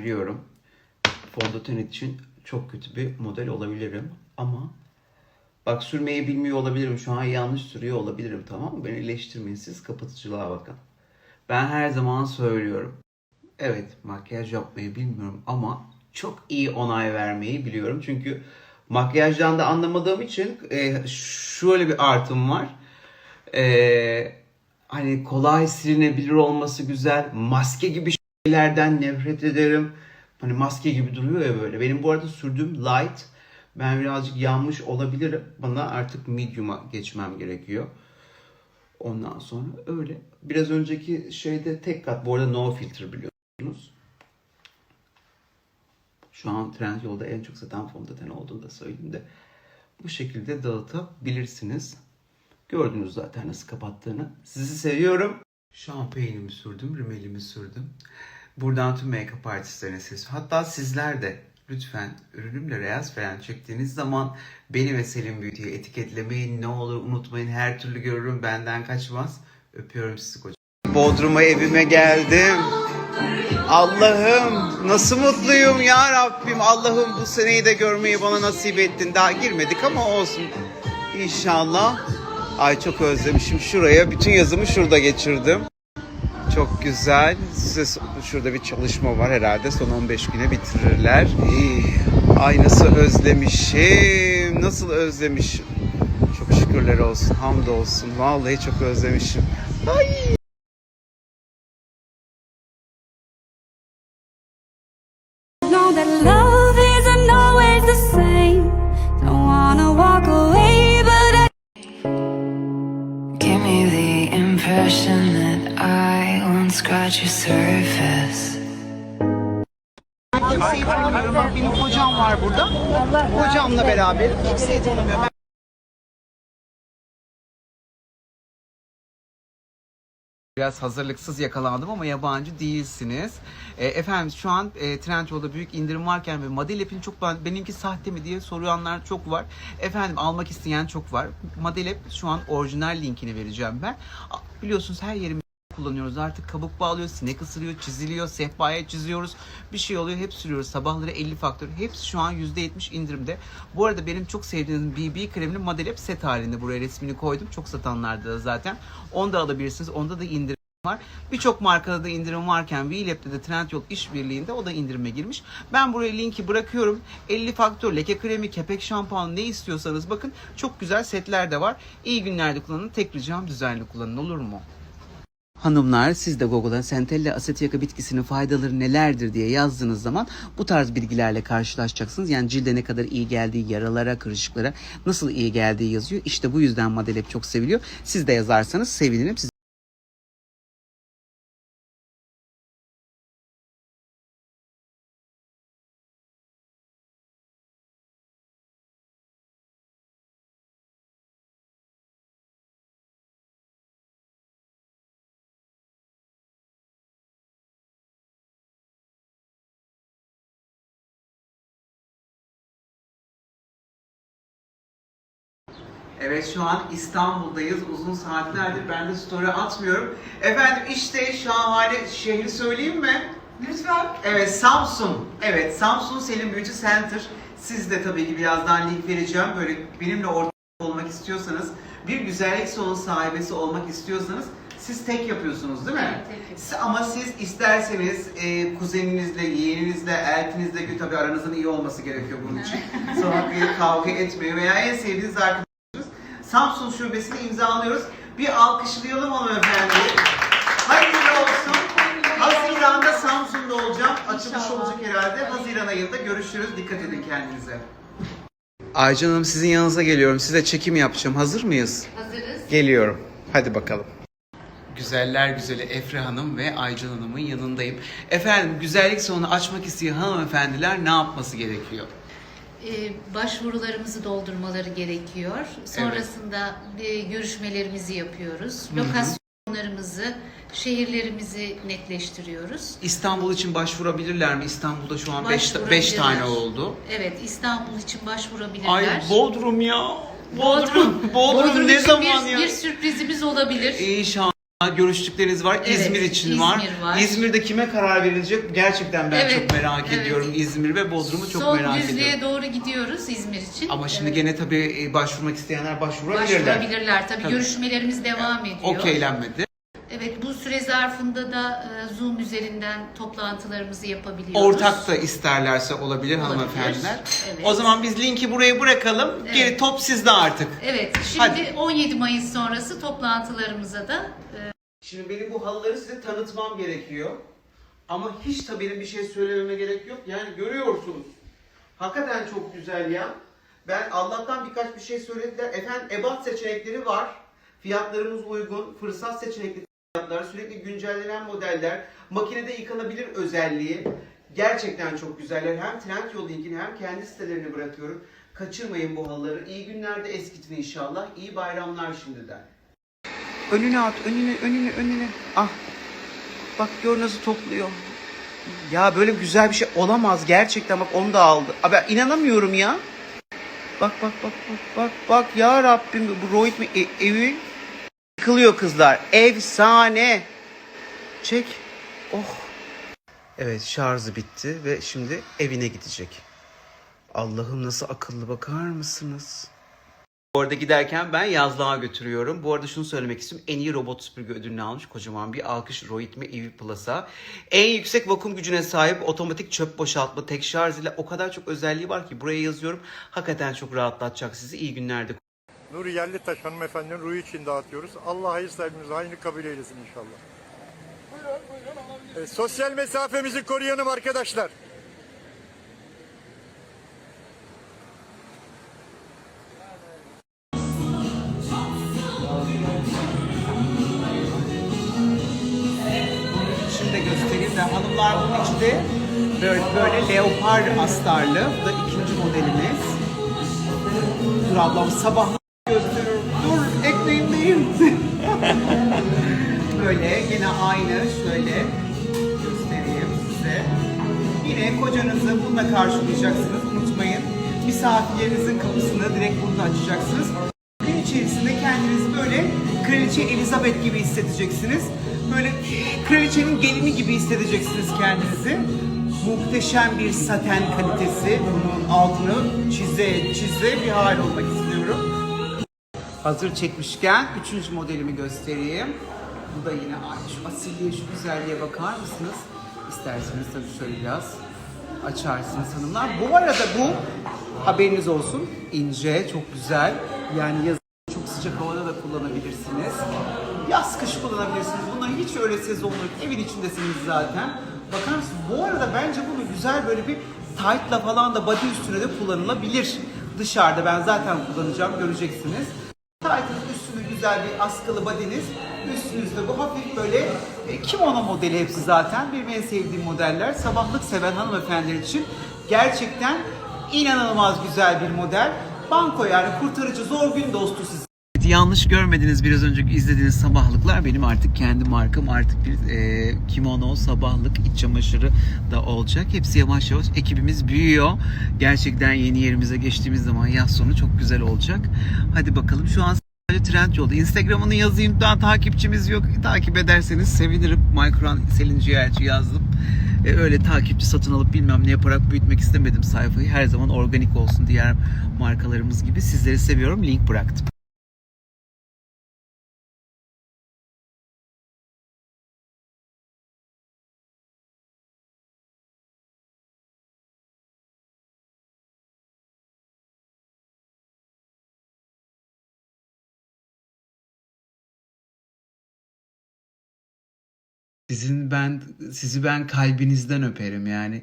Biliyorum. Fondöten için çok kötü bir model olabilirim. Ama bak sürmeyi bilmiyor olabilirim. Şu an yanlış sürüyor olabilirim tamam mı? Beni eleştirmeyin siz kapatıcılığa bakın. Ben her zaman söylüyorum. Evet makyaj yapmayı bilmiyorum ama çok iyi onay vermeyi biliyorum. Çünkü makyajdan da anlamadığım için e, şöyle bir artım var. E, hani kolay silinebilir olması güzel. Maske gibi şeylerden nefret ederim. Hani maske gibi duruyor ya böyle. Benim bu arada sürdüğüm light. Ben birazcık yanmış olabilirim. Bana artık medium'a geçmem gerekiyor. Ondan sonra öyle. Biraz önceki şeyde tek kat. Bu arada no filter biliyorsunuz. Şu an Trendyol'da en çok satan fondöten olduğunu da söyleyeyim de. Bu şekilde dağıtabilirsiniz. Gördünüz zaten nasıl kapattığını. Sizi seviyorum. Şampuanımı sürdüm, rimelimi sürdüm. Buradan tüm make-up artistlerine ses. Hatta sizler de lütfen ürünümle Reyaz falan çektiğiniz zaman beni ve Selim Beauty'yi etiketlemeyin. Ne olur unutmayın her türlü görürüm benden kaçmaz. Öpüyorum sizi kocam. Bodrum'a evime geldim. Allah'ım nasıl mutluyum ya Rabbim. Allah'ım bu seneyi de görmeyi bana nasip ettin. Daha girmedik ama olsun. İnşallah. Ay çok özlemişim. Şuraya bütün yazımı şurada geçirdim. Çok güzel. Size şurada bir çalışma var herhalde. Son 15 güne bitirirler. Ay nasıl özlemişim. Nasıl özlemişim. Çok şükürler olsun. Hamdolsun. Vallahi çok özlemişim. Ay. Scratch your surface. Benim kocam var burada. Kocamla beraber kimseyi tanımıyorum. Biraz hazırlıksız yakalandım ama yabancı değilsiniz. E, efendim şu an e, Trendyol'da büyük indirim varken ve Madelep'in çok ben- benimki sahte mi diye soruyanlar çok var. Efendim almak isteyen çok var. Madelep şu an orijinal linkini vereceğim ben. Biliyorsunuz her yerimi kullanıyoruz. Artık kabuk bağlıyor, sinek ısırıyor, çiziliyor, sehpaya çiziyoruz. Bir şey oluyor hep sürüyoruz. Sabahları 50 faktör. Hepsi şu an %70 indirimde. Bu arada benim çok sevdiğim BB kremini Madelep set halinde buraya resmini koydum. Çok satanlarda da zaten. Onu da alabilirsiniz. Onda da indirim var. Birçok markada da indirim varken VLab'de de Trendyol işbirliğinde o da indirime girmiş. Ben buraya linki bırakıyorum. 50 faktör leke kremi, kepek şampuan ne istiyorsanız bakın çok güzel setler de var. İyi günlerde kullanın. Tek ricam düzenli kullanın olur mu? Hanımlar siz de Google'a Centella asetiyaka bitkisinin faydaları nelerdir diye yazdığınız zaman bu tarz bilgilerle karşılaşacaksınız. Yani cilde ne kadar iyi geldiği, yaralara, kırışıklara nasıl iyi geldiği yazıyor. İşte bu yüzden Madelep çok seviliyor. Siz de yazarsanız sevinirim. Siz Evet şu an İstanbul'dayız. Uzun saatlerdir ben de story atmıyorum. Efendim işte şahane şehri söyleyeyim mi? Lütfen. Evet Samsun. Evet Samsun Selim Beauty Center. Siz de tabii ki birazdan link vereceğim. Böyle benimle ortak olmak istiyorsanız, bir güzellik salonu sahibesi olmak istiyorsanız siz tek yapıyorsunuz değil mi? Evet, tek Ama siz isterseniz e, kuzeninizle, yeğeninizle, eltinizle tabii aranızın iyi olması gerekiyor bunun için. Sonra bir kavga etmeyin veya en sevdiğiniz arkadaşınız Samsun şubesini imzalıyoruz. Bir alkışlayalım hanımefendiyi. Hayırlı olsun. Haziran'da Samsun'da olacağım. Açılış İnşallah. olacak herhalde. Haziran ayında görüşürüz. Dikkat edin kendinize. Aycan Hanım sizin yanınıza geliyorum. Size çekim yapacağım. Hazır mıyız? Hazırız. Geliyorum. Hadi bakalım. Güzeller güzeli Efre Hanım ve Aycan Hanım'ın yanındayım. Efendim güzellik salonu açmak isteyen hanımefendiler ne yapması gerekiyor? Ee, başvurularımızı doldurmaları gerekiyor. Sonrasında e, görüşmelerimizi yapıyoruz. Lokasyonlarımızı, şehirlerimizi netleştiriyoruz. İstanbul için başvurabilirler mi? İstanbul'da şu an 5 Başvurabilirler. tane oldu. Evet, İstanbul için başvurabilirler. Ay Bodrum ya. Bodrum. Bodrum, ne için zaman bir, ya? bir sürprizimiz olabilir. İnşallah. Görüştükleriniz var. Evet, İzmir için İzmir var. var. İzmir'de kime karar verilecek? Gerçekten ben Evet, çok merak evet. ediyorum. İzmir ve Bodrum'u çok Son merak ediyorum. doğru gidiyoruz İzmir için. Ama şimdi Evet, gene tabii e, başvurmak isteyenler başvurabilirler. başvurabilirler. Tabii, Tabii. görüşmelerimiz devam ediyor. Okeylenmedi. Evet bu süre zarfında da e, Zoom üzerinden toplantılarımızı yapabiliyoruz. Ortak da isterlerse olabilir, Olabilir. hanımefendiler. Evet. O zaman biz linki buraya bırakalım. Evet. Geri top sizde artık. Evet şimdi Hadi. 17 Mayıs sonrası toplantılarımıza da e, Şimdi benim bu halıları size tanıtmam gerekiyor. Ama hiç tabii benim bir şey söylememe gerek yok. Yani görüyorsunuz. Hakikaten çok güzel ya. Ben Allah'tan birkaç bir şey söylediler. Efendim ebat seçenekleri var. Fiyatlarımız uygun. Fırsat seçenekli fiyatlar. Sürekli güncellenen modeller. Makinede yıkanabilir özelliği. Gerçekten çok güzeller. Hem Trendyol linkini hem kendi sitelerini bırakıyorum. Kaçırmayın bu halıları. İyi günlerde eskitin inşallah. İyi bayramlar şimdiden. Önüne at, önüne, önüne, önüne. Ah. Bak gör nasıl topluyor. Ya böyle güzel bir şey olamaz gerçekten bak onu da aldı. Abi inanamıyorum ya. Bak bak bak bak bak bak ya Rabbim bu Rohit mi e- evi yıkılıyor kızlar. Efsane. Çek. Oh. Evet şarjı bitti ve şimdi evine gidecek. Allah'ım nasıl akıllı bakar mısınız? Bu arada giderken ben yazlığa götürüyorum. Bu arada şunu söylemek istiyorum. En iyi robot süpürge ödülünü almış kocaman bir alkış Rohitme EV Plus'a. En yüksek vakum gücüne sahip otomatik çöp boşaltma tek şarj ile o kadar çok özelliği var ki buraya yazıyorum. Hakikaten çok rahatlatacak sizi. İyi günlerde Nuri Yerlitaş hanımefendinin ruhu için dağıtıyoruz. Allah hayır sahibimize hayrını kabul eylesin inşallah. Buyurun, buyurun. sosyal mesafemizi koruyalım arkadaşlar. Şimdi göstereyim de hanımlar bunun içinde böyle, böyle leopar astarlı. Bu da ikinci modelimiz. Dur ablam sabah. Böyle yine aynı şöyle göstereyim size. Yine kocanızı bununla karşılayacaksınız. Unutmayın. Misafirlerinizin kapısını direkt bununla açacaksınız. Gün içerisinde kendinizi böyle Kraliçe Elizabeth gibi hissedeceksiniz. Böyle kraliçenin gelini gibi hissedeceksiniz kendinizi. Muhteşem bir saten kalitesi. Bunun altını çize çize bir hal olmak istiyorum. Hazır çekmişken üçüncü modelimi göstereyim. Bu da yine aynı. Şu asilliğe, şu güzelliğe bakar mısınız? İsterseniz tabii şöyle biraz açarsınız hanımlar. Bu arada bu haberiniz olsun. ince, çok güzel. Yani yaz çok sıcak havada da kullanabilirsiniz. Yaz kış kullanabilirsiniz. Bunlar hiç öyle sezonluk. Evin içindesiniz zaten. Bakar mısınız? Bu arada bence bunu güzel böyle bir tight'la falan da body üstüne de kullanılabilir. Dışarıda ben zaten kullanacağım göreceksiniz. Tight'ın üstüne güzel bir askılı badiniz. Üstünüzde bu hafif böyle e, kimono modeli hepsi zaten. Benim en sevdiğim modeller. Sabahlık seven hanımefendiler için gerçekten inanılmaz güzel bir model. Banko yani kurtarıcı zor gün dostu siz. Yanlış görmediniz biraz önceki izlediğiniz sabahlıklar benim artık kendi markam artık bir e, kimono sabahlık iç çamaşırı da olacak. Hepsi yavaş yavaş ekibimiz büyüyor. Gerçekten yeni yerimize geçtiğimiz zaman yaz sonu çok güzel olacak. Hadi bakalım şu an sadece trend yolda. Instagram'ını yazayım daha takipçimiz yok. Takip ederseniz sevinirim. Micron Selin Ciğerci yazdım. E, öyle takipçi satın alıp bilmem ne yaparak büyütmek istemedim sayfayı. Her zaman organik olsun diğer markalarımız gibi. Sizleri seviyorum. Link bıraktım. Sizin ben sizi ben kalbinizden öperim yani.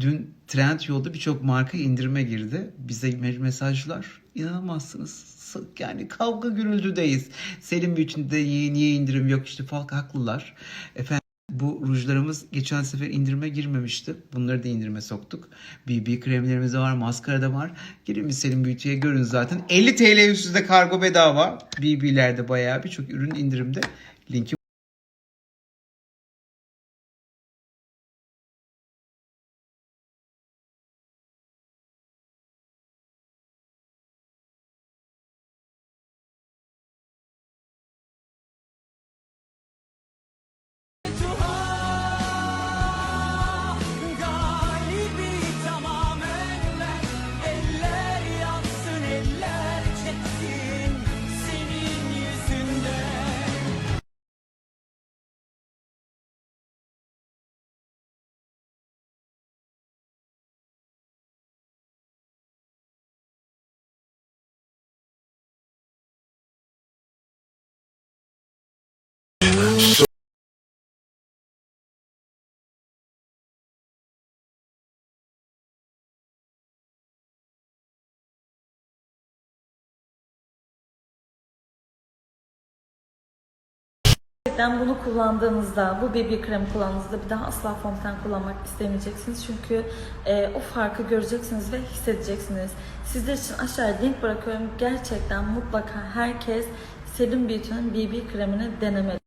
Dün Trend yolda birçok marka indirime girdi. Bize me- mesajlar inanamazsınız. Yani kavga gürültüdeyiz. Selim Büyük'ünde niye, niye indirim yok işte falan haklılar. Efendim bu rujlarımız geçen sefer indirime girmemişti. Bunları da indirime soktuk. BB kremlerimiz de var, maskara da var. Girin bir Selim Beauty'ye görün zaten. 50 TL üstünde kargo bedava. BB'lerde bayağı birçok ürün indirimde. Linki Gerçekten bunu kullandığınızda, bu BB kremi kullandığınızda bir daha asla fondöten kullanmak istemeyeceksiniz. Çünkü e, o farkı göreceksiniz ve hissedeceksiniz. Sizler için aşağıya link bırakıyorum. Gerçekten mutlaka herkes Serum Beauty'nin BB kremini denemeli.